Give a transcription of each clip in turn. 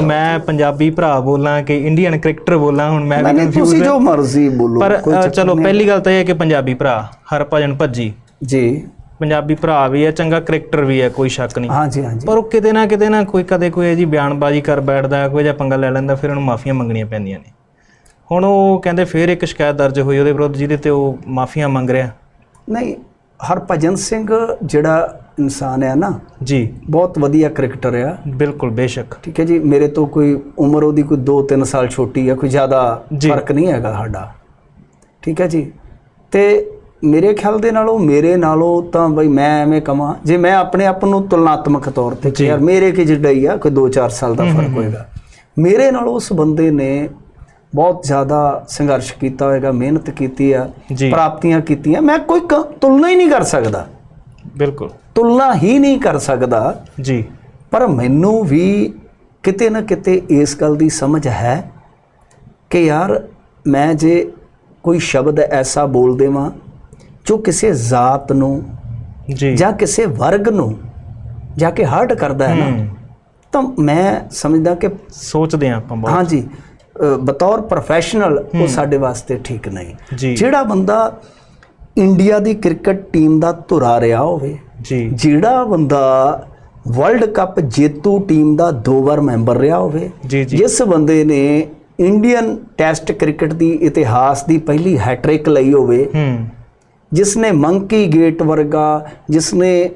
ਮੈਂ ਪੰਜਾਬੀ ਭਰਾ ਬੋਲਾਂ ਕਿ ਇੰਡੀਅਨ ਕ੍ਰਿਕਟਰ ਬੋਲਾਂ ਹੁਣ ਮੈਂ ਵੀ ਤੁਸੀਂ ਜੋ ਮਰਜ਼ੀ ਬੋਲੋ ਪਰ ਚਲੋ। ਪਹਿਲੀ ਗੱਲ ਤਾਂ ਇਹ ਹੈ ਕਿ ਪੰਜਾਬੀ ਭਰਾ ਹਰਭਜਨ ਭੱਜੀ। ਜੀ। ਪੰਜਾਬੀ ਭਰਾ ਵੀ ਹੈ ਚੰਗਾ ਕ੍ਰਿਕਟਰ ਵੀ ਹੈ ਕੋਈ ਸ਼ੱਕ ਨਹੀਂ। ਹਾਂਜੀ ਹਾਂਜੀ। ਪਰ ਉਹ ਕਿਤੇ ਨਾ ਕਿਤੇ ਨਾ ਕੋਈ ਕਦੇ ਕੋਈ ਜੀ ਬਿਆਨਬਾਜ਼ੀ ਕਰ ਬੈਠਦਾ ਕੋਈ ਜਿਹਾ ਪੰਗਾ ਲੈ ਲੈਂਦਾ ਫਿਰ ਉਹਨੂੰ ਮਾਫੀਆਂ ਮੰਗਣੀਆਂ ਪੈਂਦੀਆਂ ਨੇ। ਹੁਣ ਉਹ ਕਹਿੰਦੇ ਫਿਰ ਇੱਕ ਸ਼ਿਕਾਇਤ ਦਰਜ ਹੋਈ ਉਹਦੇ ਵਿਰੁੱਧ ਜਿਹਦੇ ਤੇ ਉਹ ਮਾਫੀਆਂ ਮੰਗ ਰਿਹਾ। ਨਹੀਂ ਹਰਭਜਨ ਸਿੰਘ ਜਿਹੜਾ ਇਨਸਾਨ ਹੈ ਨਾ ਜੀ। ਬਹੁਤ ਵਧੀਆ ਕ੍ਰਿਕਟਰ ਆ। ਬਿਲਕੁਲ ਬੇਸ਼ੱਕ। ਠੀਕ ਹੈ ਜੀ ਮੇਰੇ ਤੋਂ ਕੋਈ ਉਮਰ ਉਹਦੀ ਕੋਈ 2-3 ਸਾਲ ਛੋਟੀ ਹੈ ਕੋਈ ਜ਼ਿਆਦਾ। ਫ਼ਰਕ ਨਹੀਂ ਹੈਗਾ ਸਾਡਾ। ਠੀਕ ਹੈ ਜੀ ਤੇ ਮੇਰੇ ਖਿਆਲ ਦੇ ਨਾਲੋਂ ਮੇਰੇ ਨਾਲੋਂ ਤਾਂ ਬਈ ਮੈਂ ਐਵੇਂ ਕਵਾਂ ਜੇ ਮੈਂ ਆਪਣੇ ਆਪ ਨੂੰ ਤੁਲਨਾਤਮਕ ਤੌਰ ਤੇ ਕਿ ਯਾਰ ਮੇਰੇ ਕੀ ਜਿੱਡਾ ਹੀ ਆ ਕੋਈ 2-4 ਸਾਲ ਦਾ ਫ਼ਰਕ ਹੋਏਗਾ। ਮੇਰੇ ਨਾਲ ਉਸ ਬੰਦੇ ਨੇ ਬਹੁਤ ਜ਼ਿਆਦਾ ਸੰਘਰਸ਼ ਕੀਤਾ ਹੋਏਗਾ ਮਿਹਨਤ ਕੀਤੀ ਆ ਪ੍ਰਾਪਤੀਆਂ ਕੀਤੀਆਂ। ਮੈਂ ਕੋਈ ਤੁਲਨਾ ਹੀ ਨਹੀਂ ਕਰ ਸਕਦਾ। ਬਿਲਕੁਲ। ਤੁਲਨਾ ਹੀ ਨਹੀਂ ਕਰ ਸਕਦਾ। ਜੀ। ਪਰ ਮੈਨੂੰ ਵੀ ਕਿਤੇ ਨਾ ਕਿਤੇ ਇਸ ਗੱਲ ਦੀ ਸਮਝ ਹੈ ਕਿ ਯਾਰ ਮੈਂ ਜੇ ਕੋਈ ਸ਼ਬਦ ਐਸਾ ਬੋਲ ਦੇਵਾਂ ਜੋ ਕਿਸੇ ਜ਼ਾਤ ਨੂੰ ਜੀ। ਜਾਂ ਕਿਸੇ ਵਰਗ ਨੂੰ ਜਾ ਕੇ ਹਰਟ ਕਰਦਾ ਹੈ ਨਾ ਤਾਂ ਮੈਂ ਸਮਝਦਾ ਕਿ ਸੋਚਦੇ ਹਾਂ ਆਪਾਂ ਬਹੁਤ। ਹਾਂਜੀ ਬਤੌਰ ਪ੍ਰੋਫੈਸ਼ਨਲ ਉਹ ਸਾਡੇ ਵਾਸਤੇ ਠੀਕ ਨਹੀਂ। ਜਿਹੜਾ ਬੰਦਾ ਇੰਡੀਆ ਦੀ ਕ੍ਰਿਕਟ ਟੀਮ ਦਾ ਧੁਰਾ ਰਿਹਾ ਹੋਵੇ ਜੀ। ਜਿਹੜਾ ਬੰਦਾ ਵਰਲਡ ਕੱਪ ਜੇਤੂ ਟੀਮ ਦਾ ਦੋ ਵਾਰ ਮੈਂਬਰ ਰਿਹਾ ਹੋਵੇ ਜਿਸ ਬੰਦੇ ਨੇ ਇੰਡੀਅਨ ਟੈਸਟ ਕ੍ਰਿਕਟ ਦੀ ਇਤਿਹਾਸ ਦੀ ਪਹਿਲੀ ਹੈਟ੍ਰਿਕ ਲਈ ਹੋਵੇ ਜਿਸ ਨੇ ਮੰਕੀ ਗੇਟ ਵਰਗਾ ਜਿਸ ਨੇ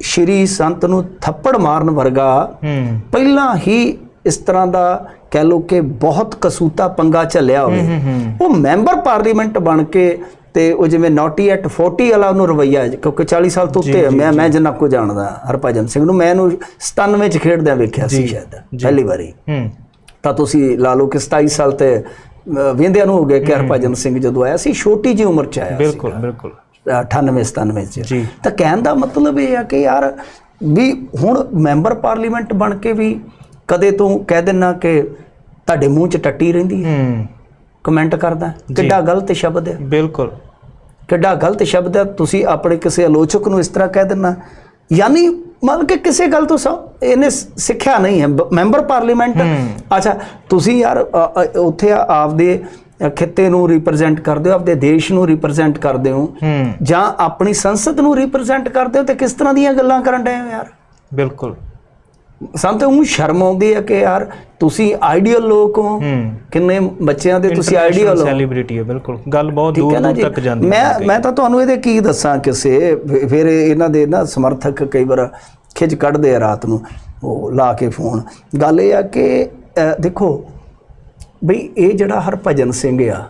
ਸ਼੍ਰੀ ਸੰਤ ਨੂੰ ਥੱਪੜ ਮਾਰਨ ਵਰਗਾ ਪਹਿਲਾਂ ਹੀ ਇਸ ਤਰ੍ਹਾਂ ਦਾ ਕਹਿ ਲੋ ਕਿ ਬਹੁਤ ਕਸੂਤਾ ਪੰਗਾ ਝੱਲਿਆ ਹੋਵੇ ਉਹ ਮੈਂਬਰ ਪਾਰਲੀਮੈਂਟ ਬਣ ਕੇ ਤੇ ਉਹ ਜਿਵੇਂ ਨੋਟੀ ਐਟ 40 ਵਾਲਾ ਉਹਨੂੰ ਰਵਈਆ ਕਿਉਂਕਿ 40 ਸਾਲ ਤੋਂ ਉੱਤੇ। ਮੈਂ ਮੈਂ ਜਿੰਨਾ ਕੋ ਜਾਣਦਾ ਹਰਭਜਨ ਸਿੰਘ ਨੂੰ ਮੈਂ ਇਹਨੂੰ 97 ਚ ਖੇਡਦਿਆਂ ਵੇਖਿਆ ਸੀ ਸ਼ਾਇਦ ਪਹਿਲੀ ਵਾਰੀ। ਹੂੰ। ਤਾਂ ਤੁਸੀਂ ਲਾ ਲਓ ਕਿ 27 ਸਾਲ ਤੇ ਵੇਂਦਿਆਂ ਨੂੰ ਹੋ ਗਏ ਕਿ ਹਰਭਜਨ ਸਿੰਘ ਜਦੋਂ ਆਇਆ ਸੀ ਛੋਟੀ ਜੀ ਉਮਰ ਚ ਆਇਆ ਬਿਲਕੁਲ ਬਿਲਕੁਲ। 98 97 ਚ। ਤਾਂ ਕਹਿਣ ਦਾ ਮਤਲਬ ਇਹ ਆ ਕਿ ਯਾਰ ਵੀ ਹੁਣ ਮੈਂਬਰ ਪਾਰਲੀਮੈਂਟ ਬਣ ਕੇ ਵੀ ਕਦੇ ਤੂੰ ਕਹਿ ਦਿੰਨਾ ਕਿ ਤੁਹਾਡੇ ਮੂੰਹ 'ਚ ਟੱਟੀ ਰਹਿੰਦੀ ਹੈ। ਹੂੰ। ਕਮੈਂਟ ਕਰਦਾ ਕਿੱਡਾ ਗਲਤ ਸ਼ਬਦ ਹੈ। ਬਿਲਕੁਲ। ਕਿੱਡਾ ਗਲਤ ਸ਼ਬਦ ਹੈ ਤੁਸੀਂ ਆਪਣੇ ਕਿਸੇ ਆਲੋਚਕ ਨੂੰ ਇਸ ਤਰ੍ਹਾਂ ਕਹਿ ਦਿੰਨਾ। ਯਾਨੀ ਮਤਲਬ ਕਿ ਕਿਸੇ ਗੱਲ ਤੋਂ ਇਹਨੇ ਸਿੱਖਿਆ ਨਹੀਂ ਹੈ ਮੈਂਬਰ ਪਾਰਲੀਮੈਂਟ। ਅੱਛਾ ਤੁਸੀਂ ਯਾਰ ਉੱਥੇ ਆਪਦੇ ਖਿੱਤੇ ਨੂੰ ਰਿਪਰੈਜ਼ੈਂਟ ਕਰਦੇ ਹੋ ਆਪਦੇ ਦੇਸ਼ ਨੂੰ ਰਿਪਰੈਜ਼ੈਂਟ ਕਰਦੇ ਹੋ। ਹੂੰ। ਜਾਂ ਆਪਣੀ ਸੰਸਦ ਨੂੰ ਰਿਪਰੈਜ਼ੈਂਟ ਕਰਦੇ ਹੋ ਤੇ ਕਿਸ ਤਰ੍ਹਾਂ ਦੀਆਂ ਗੱਲਾਂ ਕਰਨ ਡਏ ਹੋ ਯਾਰ? ਬਿਲਕੁਲ। ਸਾਨੂੰ ਤਾਂ ਉਹ ਸ਼ਰਮ ਆਉਂਦੀ ਹੈ ਕਿ ਯਾਰ ਤੁਸੀਂ ਆਈਡੀਅਲ ਲੋਕ ਹੋ। ਕਿੰਨੇ ਬੱਚਿਆਂ ਦੇ ਤੁਸੀਂ ਆਈਡੀਅਲ ਹੋ। ਸੈਲੀਬ੍ਰਿਟੀ ਹੈ ਬਿਲਕੁਲ। ਗੱਲ ਬਹੁਤ ਦੂਰ ਦੂਰ ਤੱਕ ਜਾਂਦੀ ਮੈਂ ਮੈਂ ਤਾਂ ਤੁਹਾਨੂੰ ਇਹਦੇ ਕੀ ਦੱਸਾਂ ਕਿਸੇ ਫਿਰ- ਇਹਨਾਂ ਦੇ ਨਾ ਸਮਰਥਕ ਕਈ ਵਾਰ ਖਿੱਚ ਕੱਢਦੇ ਆ ਰਾਤ ਨੂੰ ਉਹ ਲਾ ਕੇ ਫੋਨ। ਗੱਲ ਇਹ ਆ ਕਿ ਦੇਖੋ ਬਈ ਇਹ ਜਿਹੜਾ ਹਰਭਜਨ ਸਿੰਘ ਆ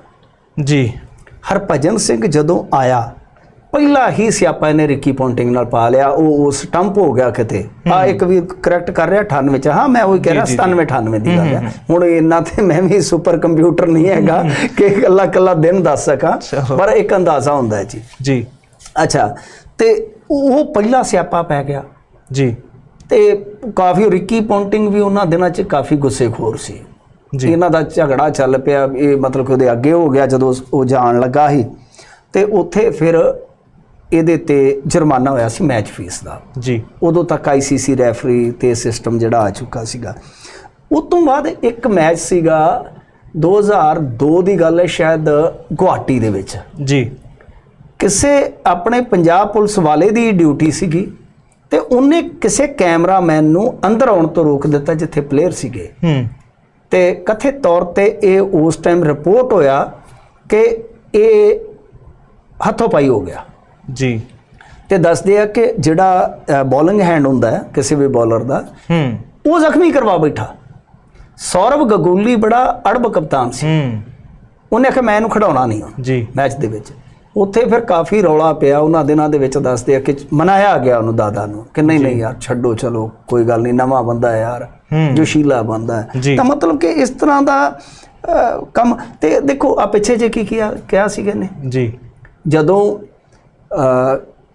ਜੀ। ਹਰਭਜਨ ਸਿੰਘ ਜਦੋਂ ਆਇਆ ਪਹਿਲਾ ਹੀ ਸਿਆਪਾ ਇਹਨੇ ਰਿੱਕੀ ਪੌਂਟਿੰਗ ਨਾਲ ਪਾ ਲਿਆ ਉਹ ਉਹ ਸਟੰਪ ਹੋ ਗਿਆ ਕਿਤੇ। ਆ ਇੱਕ ਵੀ ਕਰੈਕਟ ਕਰ ਰਿਹਾ 98 ਚ। ਹਾਂ ਮੈਂ ਉਹੀ ਕਹਿ ਰਿਹਾ 97 98 ਦੀ ਗੱਲ ਹੈ ਹੁਣ ਇੰਨਾ ਤੇ ਮੈਂ ਵੀ ਸੁਪਰ ਕੰਪਿਊਟਰ ਨਹੀਂ ਹੈਗਾ ਕਿ ਇਕੱਲਾ ਇਕੱਲਾ ਦਿਨ ਦੱਸ ਸਕਾਂ। ਪਰ ਇੱਕ ਅੰਦਾਜ਼ਾ ਹੁੰਦਾ ਹੈ ਜੀ ਜੀ। ਅੱਛਾ ਤੇ ਉਹ ਪਹਿਲਾ ਸਿਆਪਾ ਪੈ ਗਿਆ। ਜੀ। ਤੇ ਕਾਫੀ ਰਿੱਕੀ ਪੌਂਟਿੰਗ ਵੀ ਉਹਨਾਂ ਦਿਨਾਂ 'ਚ ਕਾਫੀ ਗੁੱਸੇਖੋਰ ਸੀ। ਜੀ। ਇਹਨਾਂ ਦਾ ਝਗੜਾ ਚੱਲ ਪਿਆ ਇਹ ਮਤਲਬ ਕਿ ਉਹਦੇ ਅੱਗੇ ਹੋ ਗਿਆ ਜਦੋਂ ਉਹ ਜਾਣ ਲੱਗਾ ਸੀ। ਤੇ ਉੱਥੇ ਫਿਰ ਇਹਦੇ ਤੇ ਜੁਰਮਾਨਾ ਹੋਇਆ ਸੀ ਮੈਚ ਫੀਸ ਦਾ। ਜੀ। ਉਦੋਂ ਤੱਕ ਆਈਸੀਸੀ ਰੈਫਰੀ ਤੇ ਸਿਸਟਮ ਜਿਹੜਾ ਆ ਚੁੱਕਾ ਸੀਗਾ। ਉਸ ਤੋਂ ਬਾਅਦ ਇੱਕ ਮੈਚ ਸੀਗਾ 2002 ਦੀ ਗੱਲ ਹੈ ਸ਼ਾਇਦ ਗੁਹਾਟੀ ਦੇ ਵਿੱਚ। ਜੀ। ਕਿਸੇ ਆਪਣੇ ਪੰਜਾਬ ਪੁਲਿਸ ਵਾਲੇ ਦੀ ਡਿਊਟੀ ਸੀਗੀ ਤੇ ਉਹਨੇ ਕਿਸੇ ਕੈਮਰਾਮੈਨ ਨੂੰ ਅੰਦਰ ਆਉਣ ਤੋਂ ਰੋਕ ਦਿੱਤਾ ਜਿੱਥੇ ਪਲੇਅਰ ਸੀਗੇ। ਹੂੰ। ਤੇ ਕਥਿਤ ਤੌਰ ਤੇ ਇਹ ਉਸ ਟਾਈਮ ਰਿਪੋਰਟ ਹੋਇਆ ਕਿ ਇਹ ਹੱਥੋਂ ਪਾਈ ਹੋ ਗਿਆ। ਜੀ। ਤੇ ਦੱਸਦੇ ਆ ਕਿ ਜਿਹੜਾ ਬੋਲਿੰਗ ਹੈਂਡ ਹੁੰਦਾ ਹੈ ਕਿਸੇ ਵੀ ਬੋਲਰ ਦਾ ਹੂੰ। ਉਹ ਜ਼ਖਮੀ ਕਰਵਾ ਬੈਠਾ। ਸੌਰਵ ਗਗੂਲੀ ਬੜਾ ਅੜਬ ਕਪਤਾਨ ਸੀ। ਹੂੰ। ਉਹਨੇ ਆਖਿਆ ਮੈਂ ਇਹਨੂੰ ਖਿਡਾਉਣਾ ਨਹੀਂ ਜੀ। ਮੈਚ ਦੇ ਵਿੱਚ। ਉੱਥੇ ਫਿਰ ਕਾਫੀ ਰੌਲਾ ਪਿਆ। ਉਹਨਾਂ ਦਿਨਾਂ ਦੇ ਵਿੱਚ ਦੱਸਦੇ ਆ ਕਿ ਮਨਾਇਆ ਗਿਆ ਉਹਨੂੰ ਦਾਦਾ ਨੂੰ ਕਿ ਨਹੀਂ ਨਹੀਂ ਯਾਰ ਛੱਡੋ ਚਲੋ ਕੋਈ ਗੱਲ ਨਹੀਂ ਨਵਾਂ ਬੰਦਾ ਯਾਰ ਜੋਸ਼ੀਲਾ ਬੰਦਾ ਹੈ। ਤਾਂ ਮਤਲਬ ਕਿ ਇਸ ਤਰ੍ਹਾਂ ਦਾ ਕੰਮ ਤੇ ਦੇਖੋ ਆ ਪਿੱਛੇ ਜੇ ਕੀ ਕਿਹਾ ਕਿਹਾ ਸੀ ਨੇ ਜੀ। ਜਦੋਂ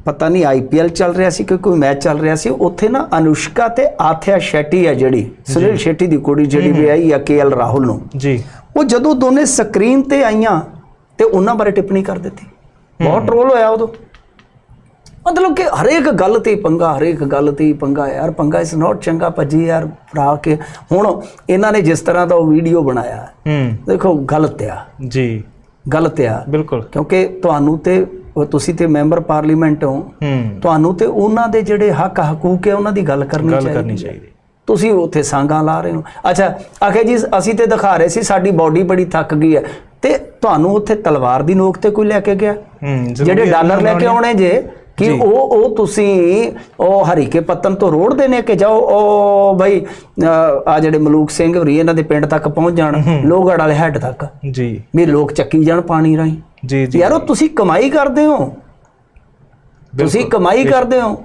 ਪਤਾ ਨਹੀਂ ਆਈਪੀਐਲ ਚੱਲ ਰਿਹਾ ਸੀ ਕਿ ਕੋਈ ਮੈਚ ਚੱਲ ਰਿਹਾ ਸੀ ਉੱਥੇ ਨਾ ਅਨੁਸ਼ਕਾ ਤੇ ਆਥਿਆ ਸ਼ੈਟੀ ਹੈ ਜਿਹੜੀ ਸੁਨੀਲ ਸ਼ੈਟੀ ਦੀ ਕੁੜੀ ਜਿਹੜੀ ਵੀ ਆਈ ਆ ਕੇਐਲ ਰਾਹੁਲ ਨੂੰ। ਜੀ। ਉਹ ਜਦੋਂ ਦੋਨੇ ਸਕਰੀਨ ਤੇ ਆਈਆਂ ਤੇ ਉਹਨਾਂ ਬਾਰੇ ਟਿੱਪਣੀ ਕਰ ਦਿੱਤੀ। ਬਹੁਤ ਟ੍ਰੋਲ ਹੋਇਆ ਉਦੋਂ। ਮਤਲਬ ਕਿ ਹਰੇਕ ਗੱਲ ਤੇ ਪੰਗਾ ਹਰੇਕ ਗੱਲ ਤੇ ਪੰਗਾ ਯਾਰ ਪੰਗਾ ਇਸ ਨਾਟ ਚੰਗਾ ਭੱਜੀ ਯਾਰ ਭਰਾ ਕੇ। ਹੁਣ ਇਹਨਾਂ ਨੇ ਜਿਸ ਤਰ੍ਹਾਂ ਦਾ ਉਹ ਵੀਡੀਓ ਬਣਾਇਆ ਹੂੰ। ਦੇਖੋ ਗਲਤ ਆ। ਜੀ। ਗਲਤ ਆ। ਬਿਲਕੁਲ। ਕਿਉਂਕਿ ਤੁਹਾਨੂੰ ਤੇ ਉਹ ਤੁਸੀਂ ਤੇ ਮੈਂਬਰ ਪਾਰਲੀਮੈਂਟ ਹੋ ਤੁਹਾਨੂੰ ਤੇ ਉਹਨਾਂ ਦੇ ਜਿਹੜੇ ਹੱਕ ਹਕੂਕ ਹੈ ਉਹਨਾਂ ਦੀ ਗੱਲ ਕਰਨੀ ਗੱਲ ਚਾਹੀਦੀ ਕਰਨੀ ਚਾਹੀਦੀ। ਤੁਸੀਂ ਉੱਥੇ ਸਾਂਗਾਂ ਲਾ ਰਹੇ ਹੋ। ਅੱਛਾ ਆਖੇ ਜੀ ਅਸੀਂ ਤੇ ਦਿਖਾ ਰਹੇ ਸੀ ਸਾਡੀ ਬਾਡੀ ਬੜੀ ਥੱਕ ਗਈ ਹੈ। ਤੇ ਤੁਹਾਨੂੰ ਉੱਥੇ ਤਲਵਾਰ ਦੀ ਨੋਕ ਤੇ ਕੋਈ ਲੈ ਕੇ ਗਿਆ? ਜਿਹੜੇ ਡਾਲਰ ਲੈ ਕੇ ਆਉਣੇ ਜੇ ਕਿ ਉਹ ਉਹ ਤੁਸੀਂ ਉਹ ਹਰੀਕੇ ਪੱਤਨ ਤੋਂ ਰੋੜ ਦੇਣੇ ਕਿ ਜਾਓ ਉਹ ਬਈ ਆ ਜਿਹੜੇ ਮਲੂਕ ਸਿੰਘ ਹੋਰੀ ਇਹਨਾਂ ਦੇ ਪਿੰਡ ਤੱਕ ਪਹੁੰਚ ਜਾਣ ਲੋਹਗੜ੍ਹ ਵਾਲੇ ਹੈੱਡ ਤੱਕ। ਜੀ। ਵੀ ਲੋਕ ਚੱਕੀ ਜਾਣ ਪਾਣੀ ਰਾਹੀਂ। ਜੀ ਜੀ। ਯਾਰ ਉਹ ਤੁਸੀਂ ਕਮਾਈ ਕਰਦੇ ਹੋ। ਤੁਸੀਂ ਕਮਾਈ ਕਰਦੇ ਹੋ।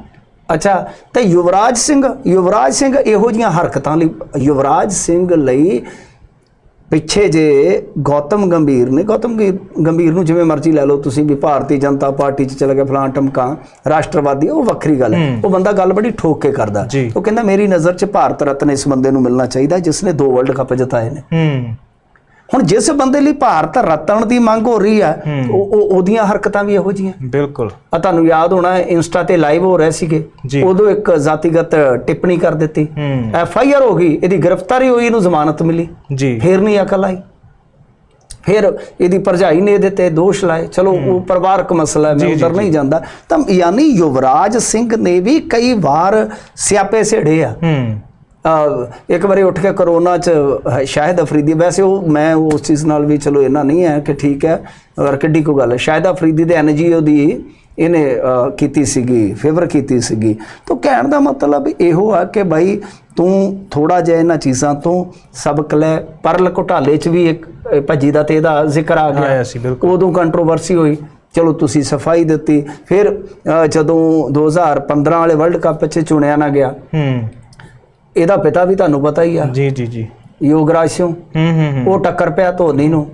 ਅੱਛਾ ਤੇ ਯੁਵਰਾਜ ਸਿੰਘ ਯੁਵਰਾਜ ਸਿੰਘ ਇਹੋ ਜੀਆਂ ਹਰਕਤਾਂ ਲਈ ਯੁਵਰਾਜ ਸਿੰਘ ਲਈ ਪਿੱਛੇ ਜੇ ਗੌਤਮ ਗੰਭੀਰ ਨੇ ਗੌਤਮ ਗੰਭੀਰ ਨੂੰ ਜਿਵੇਂ ਮਰਜ਼ੀ ਲੈ ਲਓ ਤੁਸੀਂ ਵੀ ਭਾਰਤੀ ਜਨਤਾ ਪਾਰਟੀ 'ਚ ਚਲੇ ਗਏ ਫਲਾਂ ਟਮਕਾਂ ਰਾਸ਼ਟਰਵਾਦੀ ਉਹ ਵੱਖਰੀ ਗੱਲ ਹੈ। ਉਹ ਬੰਦਾ ਗੱਲ ਬੜੀ ਠੋਕ ਕੇ ਕਰਦਾ। ਉਹ ਕਹਿੰਦਾ ਮੇਰੀ ਨਜ਼ਰ 'ਚ ਭਾਰਤ ਰਤਨ ਇਸ ਬੰਦੇ ਨੂੰ ਮਿਲਣਾ ਚਾਹੀਦਾ ਜਿਸ ਨੇ ਦੋ ਵਰਲਡ ਕੱਪ ਜਿਤਾਏ ਨੇ। ਹੁਣ ਜਿਸ ਬੰਦੇ ਲਈ ਭਾਰਤ ਰਤਨ ਦੀ ਮੰਗ ਹੋ ਰਹੀ ਆ ਉਹ ਉਹ- ਉਹਦੀਆਂ ਹਰਕਤਾਂ ਵੀ ਇਹੋ ਜੀਆਂ। ਬਿਲਕੁਲ। ਆ ਤੁਹਾਨੂੰ ਯਾਦ ਹੋਣਾ ਇੰਸਟਾ ਤੇ ਲਾਈਵ ਹੋ ਰਹੇ ਸੀਗੇ। ਉਦੋਂ ਇੱਕ ਜ਼ਾਤੀਗਤ ਟਿੱਪਣੀ ਕਰ ਦਿੱਤੀ। ਐਫ ਆਈ ਆਰ ਹੋ ਗਈ ਇਹਦੀ ਗ੍ਰਿਫਤਾਰੀ ਹੋਈ ਇਹਨੂੰ ਜ਼ਮਾਨਤ ਮਿਲੀ। ਜੀ। ਫੇਰ ਨਹੀਂ ਅਕਲ ਆਈ। ਫਿਰ ਇਹਦੀ ਭਰਜਾਈ ਨੇ ਇਹਦੇ ਤੇ ਦੋਸ਼ ਲਾਏ। ਚਲੋ ਉਹ ਪਰਿਵਾਰਕ ਮਸਲਾ ਹੈ, ਮੈਂ ਉਧਰ ਨਹੀਂ ਜਾਂਦਾ। ਤਾਂ ਯਾਨੀ ਯੁਵਰਾਜ ਸਿੰਘ ਨੇ ਵੀ ਕਈ ਵਾਰ ਸਿਆਪੇ ਸੇੜੇ ਆ। ਇੱਕ ਵਾਰੀ ਉੱਠ ਕੇ ਕਰੋਨਾ ਚ ਸ਼ਾਹਿਦ ਅਫਰੀਦੀ ਵੈਸੇ ਉਹ ਮੈਂ ਉਸ ਚੀਜ਼ ਨਾਲ ਵੀ ਚਲੋ ਇਹਨਾਂ ਨਹੀਂ ਹੈ ਕਿ ਠੀਕ ਹੈ ਔਰ ਕਿੱਡੀ ਕੋ ਗੱਲ ਹੈ। ਸ਼ਾਹਿਦ ਅਫਰੀਦੀ ਦੇ ਐਨਜੀਓ ਦੀ ਇਹਨੇ ਕੀਤੀ ਸੀਗੀ ਫੇਵਰ ਕੀਤੀ ਸੀਗੀ। ਤਾਂ ਕਹਿਣ ਦਾ ਮਤਲਬ ਇਹੋ ਆ ਕਿ ਭਾਈ ਤੂੰ ਥੋੜਾ ਜਿਹਾ ਇਹਨਾਂ ਚੀਜ਼ਾਂ ਤੋਂ ਸਬਕ ਲੈ। ਪਰਲ ਘੁਟਾਲੇ ਚ ਵੀ ਇੱਕ ਭੱਜੀ ਦਾ ਤੇ ਇਹਦਾ ਜ਼ਿਕਰ ਆ ਗਿਆ। ਸੀ ਬਿਲਕੁਲ। ਉਦੋਂ ਕੰਟਰੋਵਰਸੀ ਹੋਈ। ਚਲੋ ਤੁਸੀਂ ਸਫ਼ਾਈ ਦਿੱਤੀ। ਫਿਰ ਜਦੋਂ 2015 ਵਾਲੇ ਵਰਲਡ ਕੱਪ 'ਚ ਚੁਣਿਆ ਨਾ ਗਿਆ। ਹੂੰ। ਇਹਦਾ ਪਿਤਾ ਵੀ ਤੁਹਾਨੂੰ ਪਤਾ ਹੀ ਆ। ਜੀ ਜੀ ਜੀ। ਯੋਗਰਾਜ ਸਿੰਘ ਹੂੰ ਹੂੰ ਹੂੰ। ਉਹ ਟੱਕਰ ਪਿਆ ਧੋਨੀ ਨੂੰ।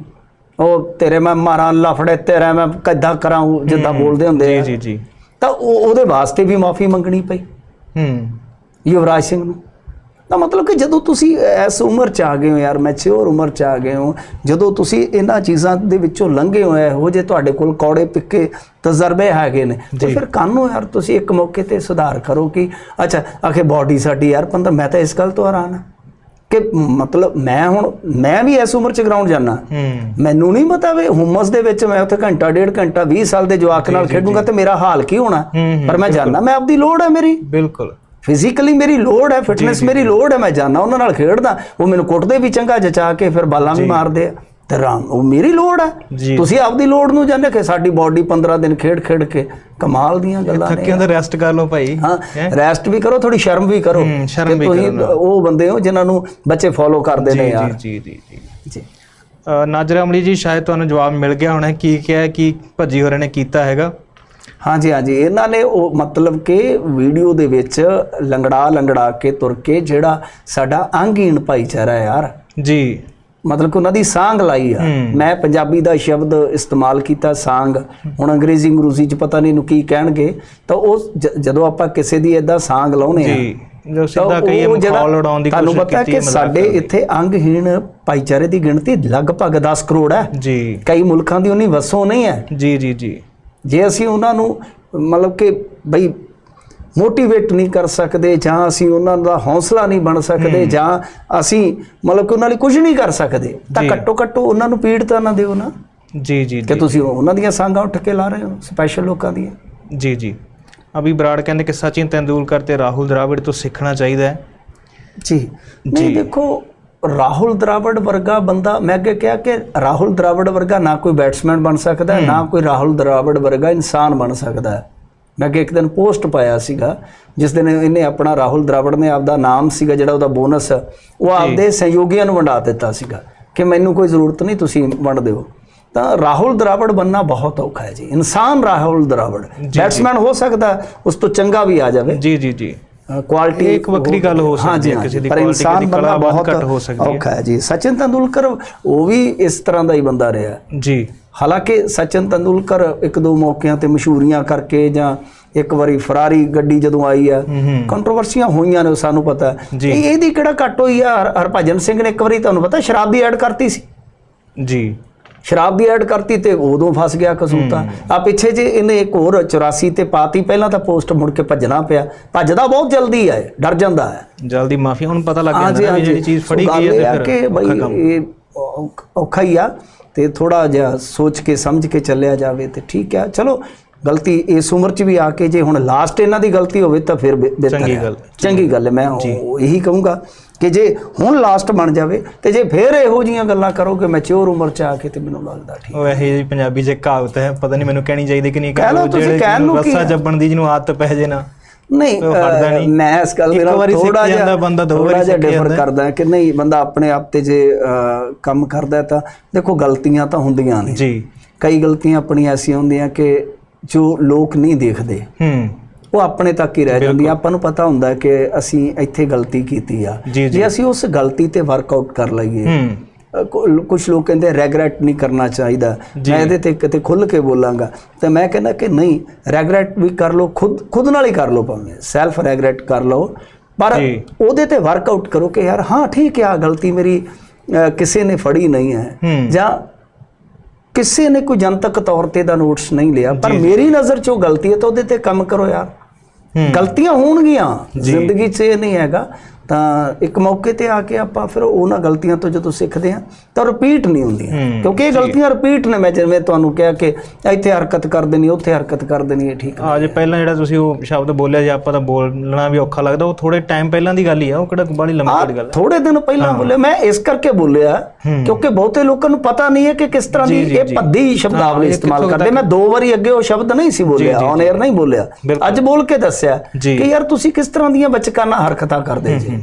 ਉਹ ਤੇਰੇ ਮੈਂ ਮਾਰਾਂ ਲਫੜੇ ਤੇਰਾ ਮੈਂ ਕਿੱਦਾਂ ਕਰਾਂ ਜਿੱਦਾਂ ਬੋਲਦੇ ਹੁੰਦੇ ਜੀ ਆ ਜੀ ਜੀ। ਤਾਂ ਉਹ ਉਹਦੇ ਵਾਸਤੇ ਵੀ ਮਾਫੀ ਮੰਗਣੀ ਪਈ। ਹੂੰ। ਯੁਵਰਾਜ ਸਿੰਘ ਨੂੰ। ਤਾਂ ਮਤਲਬ ਕਿ ਜਦੋਂ ਤੁਸੀਂ ਇਸ ਉਮਰ ਚ ਆ ਗਏ ਹੋ ਯਾਰ ਮੈਚੁਰ ਉਮਰ ਚ ਆ ਗਏ ਹੋ ਜਦੋਂ ਤੁਸੀਂ ਇਹਨਾਂ ਚੀਜ਼ਾਂ ਦੇ ਵਿੱਚੋਂ ਲੰਘੇ ਹੋਏ ਹੋ ਜੇ ਤੁਹਾਡੇ ਕੋਲ ਕੌੜੇ ਪਿੱਕੇ ਤਜਰਬੇ ਹੈਗੇ ਨੇ ਤੇ ਫਿਰ ਕਾਨੂੰ ਯਾਰ ਤੁਸੀਂ ਇੱਕ ਮੌਕੇ ਤੇ ਸੁਧਾਰ ਕਰੋ ਕਿ ਅੱਛਾ ਆਖੇ ਬਾਡੀ ਸਾਡੀ ਯਾਰ 15 ਮੈਂ ਤਾਂ ਇਸ ਗੱਲ ਤੋਂ ਹੈਰਾਨ ਹਾਂ ਕਿ ਮਤਲਬ ਮੈਂ ਹੁਣ ਮੈਂ ਵੀ ਇਸ ਉਮਰ ਚ ਗਰਾਊਂਡ ਜਾਣਾ ਮੈਨੂੰ ਨਹੀਂ ਪਤਾ ਵੀ ਹੁਮਸ ਦੇ ਵਿੱਚ ਮੈਂ ਉੱਥੇ ਘੰਟਾ ਡੇਢ ਘੰਟਾ 20 ਸਾਲ ਦੇ ਜਵਾਕ ਨਾਲ ਖੇਡੂੰਗਾ ਤੇ ਮੇਰਾ ਹਾਲ ਕੀ ਹੋਣਾ? ਪਰ ਮੈਂ ਜਾਣਦਾ ਮੈਂ ਆਪਦੀ ਲੋੜ ਹੈ ਮੇਰੀ। ਬਿਲਕੁਲ। ਫਿਜ਼ੀਕਲੀ ਮੇਰੀ ਲੋੜ ਹੈ ਫਿਟਨੈਸ ਮੇਰੀ ਲੋੜ ਹੈ ਮੈਂ ਜਾਣਾ ਉਹਨਾਂ ਨਾਲ ਖੇਡਦਾ ਉਹ ਮੈਨੂੰ ਕੁੱਟਦੇ ਵੀ ਚੰਗਾ ਜਚਾ ਕੇ ਫਿਰ ਬਾਲਾਂ ਵੀ ਮਾਰਦੇ ਆ। ਤੇ ਰਾਮ ਉਹ ਮੇਰੀ ਲੋੜ ਹੈ। ਤੁਸੀਂ ਆਪਦੀ ਲੋੜ ਨੂੰ ਜਾਣਦੇ ਕਿ ਸਾਡੀ ਬਾਡੀ 15 ਦਿਨ ਖੇਡ ਖੇਡ ਕੇ ਕਮਾਲ ਦੀਆਂ ਗੱਲਾਂ ਨੇ ਥੱਕਿਆਂ ਦਾ ਰੈਸਟ ਕਰ ਲਓ ਭਾਈ। ਹਾਂ ਰੈਸਟ ਵੀ ਕਰੋ ਥੋੜੀ ਸ਼ਰਮ ਵੀ ਕਰੋ। ਸ਼ਰਮ ਵੀ ਤੁਸੀਂ ਉਹ ਬੰਦੇ ਹੋ ਜਿਨ੍ਹਾਂ ਨੂੰ ਬੱਚੇ ਫੋਲੋ ਕਰਦੇ ਨੇ ਯਾਰ। ਜੀ ਜੀ ਜੀ। ਜੀ। ਨਾਜ਼ਰ ਅਮਲੀ ਜੀ ਸ਼ਾਇਦ ਤੁਹਾਨੂੰ ਜਵਾਬ ਮਿਲ ਗਿਆ ਹੋਣਾ ਕੀ ਕਿਹਾ ਕੀ ਭੱਜੀ ਹੋਰਾਂ ਨੇ ਕੀਤਾ ਹੈਗਾ? ਹਾਂਜੀ ਹਾਂਜੀ। ਇਹਨਾਂ ਨੇ ਉਹ ਮਤਲਬ ਕਿ ਵੀਡੀਓ ਦੇ ਵਿੱਚ ਲੰਗੜਾ ਲੰਗੜਾ ਕੇ ਤੁਰ ਕੇ ਜਿਹੜਾ ਸਾਡਾ ਅੰਗਹੀਣ ਭਾਈਚਾਰਾ ਯਾਰ। ਜੀ। ਮਤਲਬ ਕਿ ਉਹਨਾਂ ਦੀ ਸਾਂਗ ਲਾਈ ਆ। ਮੈਂ ਪੰਜਾਬੀ ਦਾ ਸ਼ਬਦ ਇਸਤੇਮਾਲ ਕੀਤਾ ਸਾਂਗ। ਹੁਣ ਅੰਗਰੇਜ਼ੀ ਅੰਗਰੂਜ਼ੀ ਚ ਪਤਾ ਨਹੀਂ ਇਹਨੂੰ ਕੀ ਕਹਿਣਗੇ। ਤਾਂ ਉਹ ਜਦੋਂ ਆਪਾਂ ਕਿਸੇ ਦੀ ਏਦਾਂ ਸਾਂਗ ਲਾਉਨੇ ਆ ਜੀ। ਸਿੱਧਾ ਕਹੀਏ ਮਖੌਲ ਉਡਾਉਣ ਦੀ ਤੁਹਾਨੂੰ ਕੋਸ਼ਿਸ਼ ਪਤਾ ਕੀਤੀ ਕਿ ਹੈ ਮਜ਼ਾਕ ਸਾਡੇ। ਇੱਥੇ ਅੰਗਹੀਣ ਭਾਈਚਾਰੇ ਦੀ ਗਿਣਤੀ ਲਗਭਗ 10 ਕਰੋੜ ਹੈ। ਜੀ। ਕਈ ਮੁਲਕਾਂ ਦੀ ਉਨੀ ਵਸੋਂ ਨਹੀਂ ਹੈ। ਜੀ ਜੀ ਜੀ। ਜੇ ਅਸੀਂ ਉਹਨਾਂ ਨੂੰ ਮਤਲਬ ਕਿ ਬਈ ਮੋਟੀਵੇਟ ਨਹੀਂ ਕਰ ਸਕਦੇ ਜਾਂ ਅਸੀਂ ਉਹਨਾਂ ਦਾ ਹੌਸਲਾ ਨਹੀਂ ਬਣ ਸਕਦੇ ਜਾਂ ਅਸੀਂ ਮਤਲਬ ਕਿ ਉਹਨਾਂ ਲਈ ਕੁਝ ਨਹੀਂ ਕਰ ਸਕਦੇ ਤਾਂ। ਘੱਟੋ ਘੱਟ ਉਹਨਾਂ ਨੂੰ ਪੀੜਤਾ ਨਾ ਦਿਓ ਨਾ। ਜੀ ਜੀ ਕਿ ਤੁਸੀਂ ਉਹਨਾਂ ਦੀਆਂ ਸਾਂਗਾਂ ਉੱਠ ਕੇ ਲਾ ਰਹੇ ਹੋ ਸਪੈਸ਼ਲ ਲੋਕਾਂ ਦੀਆਂ। ਜੀ ਜੀ। ਅਭੀ ਬਰਾੜ ਕਹਿੰਦੇ ਕਿ ਸਚਿਨ ਤੈਂਦੁਲਕਰ ਤੇ ਰਾਹੁਲ ਦਰਾਵਿੜ ਤੋਂ ਸਿੱਖਣਾ ਚਾਹੀਦਾ ਹੈ। ਜੀ। ਨਹੀਂ ਦੇਖੋ ਰਾਹੁਲ ਦਰਾਵੜ ਵਰਗਾ ਬੰਦਾ ਮੈਂ ਅੱਗੇ ਕਿਹਾ ਕਿ ਰਾਹੁਲ ਦਰਾਵੜ ਵਰਗਾ ਨਾ ਕੋਈ ਬੈਟਸਮੈਨ ਬਣ ਸਕਦਾ ਹੈ, ਨਾ ਕੋਈ ਰਾਹੁਲ ਦਰਾਵੜ ਵਰਗਾ ਇਨਸਾਨ ਬਣ ਸਕਦਾ। ਹੈ ਮੈਂ ਅੱਗੇ ਇੱਕ ਦਿਨ ਪੋਸਟ ਪਾਇਆ ਸੀਗਾ ਜਿਸ ਦਿਨ ਇਹਨੇ ਆਪਣਾ ਰਾਹੁਲ ਦਰਾਵੜ ਨੇ ਆਪਦਾ ਨਾਮ ਸੀਗਾ ਜਿਹੜਾ ਉਹਦਾ ਬੋਨਸ ਉਹ ਆਪਦੇ ਸਹਿਯੋਗੀਆਂ ਨੂੰ ਵੰਡਾ ਦਿੱਤਾ ਸੀਗਾ ਕਿ ਮੈਨੂੰ ਕੋਈ ਜ਼ਰੂਰਤ ਨਹੀਂ ਤੁਸੀਂ ਵੰਡ ਦਿਓ। ਤਾਂ ਰਾਹੁਲ ਦਰਾਵੜ ਬੰਨਾ ਬਹੁਤ ਔਖਾ ਹੈ ਜੀ। ਇਨਸਾਨ ਰਾਹੁਲ ਦਰਾਵੜ। ਬੈਟਸਮੈਨ ਹੋ ਸਕਦਾ ਉਸ ਤੋਂ ਚੰਗਾ ਵੀ ਆ ਜਾਵੇ। ਜੀ ਜੀ ਜੀ। ਕੁਆਲਿਟੀ ਇੱਕ ਵੱਖਰੀ ਗੱਲ ਹੋ ਸਕਦੀ ਹੈ, ਕਿਸੇ ਦੀ ਕਿਸੇ ਦੀ ਕਲਾ ਬਹੁਤ ਘੱਟ ਹੋ ਸਕਦੀ ਹੈ। ਔਖਾ ਹੈ ਜੀ। ਸਚਿਨ ਤੰਦੂਲਕਰ ਉਹ ਵੀ ਇਸ ਤਰ੍ਹਾਂ ਦਾ ਹੀ ਬੰਦਾ ਰਿਹਾ। ਜੀ। ਹਾਲਾਂਕਿ ਸਚਿਨ ਤੰਦੂਲਕਰ ਇੱਕ ਦੋ ਮੌਕਿਆਂ ਤੇ ਮਸ਼ਹੂਰੀਆਂ ਕਰਕੇ ਜਾਂ ਇੱਕ ਵਾਰੀ ਫਰਾਰੀ ਗੱਡੀ ਜਦੋਂ ਆਈ ਆ ਕੰਟਰੋਵਰਸੀਆਂ ਹੋਈਆਂ ਨੇ ਸਾਨੂੰ ਪਤਾ। ਇਹ- ਇਹਦੀ ਕਿਹੜਾ ਘੱਟ ਹੋਈ ਆ ਹਰ- ਹਰਭਜਨ ਸਿੰਘ ਨੇ ਇੱਕ ਵਾਰੀ ਤੁਹਾਨੂੰ ਪਤਾ ਸ਼ਰਾਬ ਦੀ ਐਡ ਕਰਤੀ ਸੀ। ਜੀ। ਸ਼ਰਾਬ ਵੀ ਐਡ ਕਰਤੀ ਤੇ ਉਦੋਂ ਫਸ ਗਿਆ ਕਸੂਤਾ। ਆ ਪਿੱਛੇ ਜੇ ਇਹਨੇ ਇੱਕ ਹੋਰ 84 ਤੇ ਪਾਤੀ ਪਹਿਲਾਂ ਤਾਂ ਪੋਸਟ ਮੁੜ ਕੇ ਭੱਜਣਾ ਪਿਆ। ਭੱਜਦਾ ਬਹੁਤ ਜਲਦੀ ਹੈ ਡਰ ਜਾਂਦਾ ਹੈ। ਜਲਦੀ ਮਾਫੀਆ ਹੁਣ ਪਤਾ ਲੱਗ ਜਾਂਦਾ ਵੀ ਜਿਹੜੀ ਚੀਜ਼ ਫੜੀ ਗਈ ਹੈ ਤੇ ਕਿ ਫਿਰ ਬਈ। ਇਹ ਔਖਾ ਹੀ ਆ ਤੇ ਥੋੜਾ ਜਿਹਾ ਸੋਚ ਕੇ ਸਮਝ ਕੇ ਚੱਲਿਆ ਜਾਵੇ ਤੇ ਠੀਕ ਆ ਚਲੋ ਗਲਤੀ ਇਸ ਉਮਰ 'ਚ ਵੀ ਆ ਕੇ ਜੇ ਹੁਣ ਲਾਸਟ ਇਹਨਾਂ ਦੀ ਗਲਤੀ ਹੋਵੇ ਤਾਂ ਫਿਰ ਬਿਹਤਰ ਚੰਗੀ। ਗੱਲ। ਚੰਗੀ ਗੱਲ ਹੈ ਮੈਂ ਉਹ- ਇਹੀ ਕਹੂੰਗਾ ਕਿ ਜੇ ਹੁਣ ਲਾਸਟ ਬਣ ਜਾਵੇ ਤੇ ਜੇ ਫਿਰ ਇਹੋ ਜੀਆਂ ਗੱਲਾਂ ਕਰੋਗੇ ਮੈਚੁਰ ਉਮਰ 'ਚ ਆ ਕੇ ਤੇ ਮੈਨੂੰ ਲੱਗਦਾ ਠੀਕ ਉਹ ਇਹ ਜੀ ਪੰਜਾਬੀ 'ਚ ਕਹਾਵਤ ਹੈ ਪਤਾ ਨਹੀਂ ਮੈਨੂੰ ਕਹਿਣੀ ਚਾਹੀਦੀ ਕਿ ਨਹੀਂ ਕਹਿ ਜਿਹੜੇ ਰੱਸਾ? ਜੱਬਣ ਦੀ ਜਿਹਨੂੰ ਆਦਤ ਪੈ ਜੇ ਨਾ ਨਹੀਂ। ਮੈਂ ਇਸ ਗੱਲ ਸਿੱਖ ਥੋੜਾ ਜਿਹਾ ਬੰਦਾ, ਦੋ ਵਾਰੀ ਸਿੱਖ ਜਾਂਦਾ। ਕਰਦਾ ਕਿ ਨਹੀਂ ਬੰਦਾ ਆਪਣੇ ਆਪ ਤੇ ਜੇ ਕੰਮ ਕਰਦਾ ਤਾਂ ਦੇਖੋ ਗਲਤੀਆਂ ਤਾਂ ਹੁੰਦੀਆਂ ਨੇ ਜੀ ਕਈ ਗਲਤੀਆਂ ਆਪਣੀਆਂ ਐਸੀਆਂ ਹੁੰਦੀਆਂ ਕਿ ਜੋ ਲੋਕ ਨਹੀਂ ਦੇਖਦੇ ਹੂੰ। ਉਹ ਆਪਣੇ ਤੱਕ ਹੀ ਰਹਿ ਜਾਂਦੀਆਂ ਆਪਾਂ ਨੂੰ ਪਤਾ ਹੁੰਦਾ ਕਿ ਅਸੀਂ ਇੱਥੇ ਗਲਤੀ ਕੀਤੀ ਆ। ਜੀ, ਅਸੀਂ ਉਸ ਗਲਤੀ ਤੇ ਵਰਕਆਊਟ ਕਰ ਲਈਏ ਹੂੰ। ਕੁਝ ਲੋਕ ਕਹਿੰਦੇ ਰੈਗਰੈਟ ਨਹੀਂ ਕਰਨਾ ਚਾਹੀਦਾ। ਮੈਂ ਇਹਦੇ ਤੇ ਕਿਤੇ ਖੁੱਲ ਕੇ ਬੋਲਾਂਗਾ। ਤੇ ਮੈਂ ਕਹਿੰਦਾ ਕਿ ਨਹੀਂ ਰੈਗਰੈਟ ਵੀ ਕਰ ਲਓ ਖੁਦ ਖੁਦ ਨਾਲ ਹੀ ਕਰ ਲਓ ਭਾਵੇਂ। ਸੈਲਫ ਰੈਗਰੈਟ ਕਰ ਲਓ। ਪਰ। ਉਹਦੇ ਤੇ ਵਰਕਆਊਟ ਕਰੋ ਕਿ ਯਾਰ ਹਾਂ ਠੀਕ ਹੈ ਆ ਗਲਤੀ ਮੇਰੀ ਕਿਸੇ ਨੇ ਫੜੀ ਨਹੀਂ ਹੂੰ। ਜਾਂ ਕਿਸੇ ਨੇ ਕੋਈ ਜਨਤਕ ਤੌਰ ਤੇ ਦਾ ਨੋਟਿਸ ਨਹੀਂ ਲਿਆ ਪਰ ਮੇਰੀ ਨਜ਼ਰ 'ਚ ਉਹ ਗਲਤੀ ਹੈ ਤਾਂ ਉਹਦੇ ਤੇ ਕੰਮ ਕਰੋ ਯਾਰ। ਗਲਤੀਆਂ ਹੋਣਗੀਆਂ ਜ਼ਿੰਦਗੀ 'ਚ ਇਹ ਨਹੀਂ ਹੈਗਾ। ਤਾਂ ਇੱਕ ਮੌਕੇ ਤੇ ਆ ਕੇ ਆਪਾਂ ਫਿਰ ਉਹਨਾਂ ਗਲਤੀਆਂ ਤੋਂ ਜਦੋਂ ਸਿੱਖਦੇ ਆ ਤਾਂ ਰਿਪੀਟ ਨਹੀਂ ਹੁੰਦੀਆਂ। ਕਿਉਂਕਿ ਇਹ ਗਲਤੀਆਂ ਰਿਪੀਟ ਨੇ ਮੈਂ ਜਿਵੇਂ ਤੁਹਾਨੂੰ ਕਿਹਾ ਕਿ ਇੱਥੇ ਹਰਕਤ ਕਰ ਦੇਣੀ ਉੱਥੇ ਹਰਕਤ ਕਰ ਦੇਣੀ ਇਹ ਠੀਕ ਆ ਜੇ ਪਹਿਲਾਂ ਜਿਹੜਾ ਤੁਸੀਂ ਉਹ ਸ਼ਬਦ ਬੋਲਿਆ ਜੇ ਆਪਾਂ ਤਾਂ ਬੋਲਣਾ ਵੀ ਔਖਾ ਲੱਗਦਾ ਉਹ ਥੋੜੇ ਟਾਈਮ ਪਹਿਲਾਂ ਦੀ ਗੱਲ ਹੀ ਆ ਉਹ ਕਿਹੜਾ ਬਾਲੀ ਲੰਮੀ ਗੱਲ। ਥੋੜੇ ਦਿਨ ਪਹਿਲਾਂ ਬੋਲਿਆ ਮੈਂ ਇਸ ਕਰਕੇ ਬੋਲਿਆ ਕਿਉਂਕਿ ਬਹੁਤੇ ਲੋਕਾਂ ਨੂੰ ਪਤਾ ਨਹੀਂ ਹੈ ਕਿ ਕਿਸ ਤਰ੍ਹਾਂ ਦੀ ਇਹ। ਭੱਦੀ ਸ਼ਬਦਾਵਲੀ ਇਸਤੇਮਾਲ ਕਰਦੇ। ਮੈਂ ਦੋ ਵਾਰੀ ਅੱਗੇ ਉਹ ਸ਼ਬਦ ਨਹੀਂ ਸੀ ਬੋਲਿਆ ਔਨ 에ਅਰ ਨਹੀਂ ਬੋਲਿਆ। ਅੱਜ ਬੋਲ ਕੇ ਦੱਸਿਆ। ਕਿ ਯਾਰ ਤੁਸੀਂ ਕਿਸ ਤਰ੍ਹਾਂ ਦੀਆਂ ਬਚਕਾਨਾ ਹਰਕਤਾਂ ਕਰਦੇ ਜੀ।